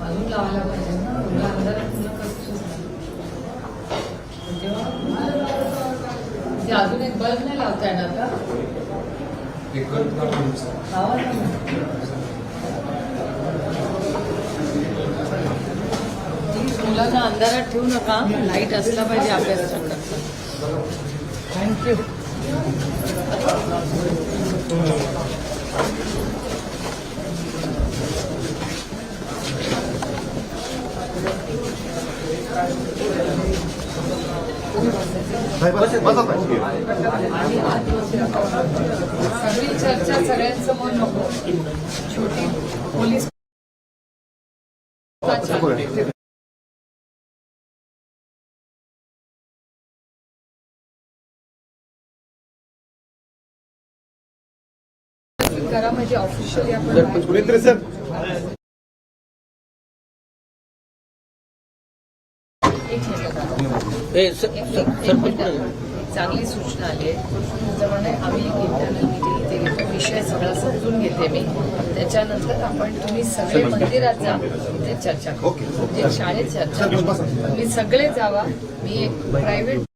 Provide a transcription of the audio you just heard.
अजून लावायला पाहिजे ना. एवढ्या अंधारात कसं तेव्हा ते म्हणजे अजून एक बल्ब नाही लावता येणार का? लावा मुलांना अंधारात ठेवू नका. लाइट असला पाहिजे आपल्याला थँक्यू चर्चा सगळ्यांसमोर छोटी पोलीस करा म्हणजे ऑफिशियली आपण चांगली सूचना आली आहे आम्ही एक इंटरनल मिटिंग इथे घेतो. विषय सगळा समजून घेते मी. त्याच्यानंतर आपण तुम्ही सगळे मंदिरात जा. ते चर्चा करू. शाळेत चर्चा. तुम्ही सगळे जावा. मी एक प्रायव्हेट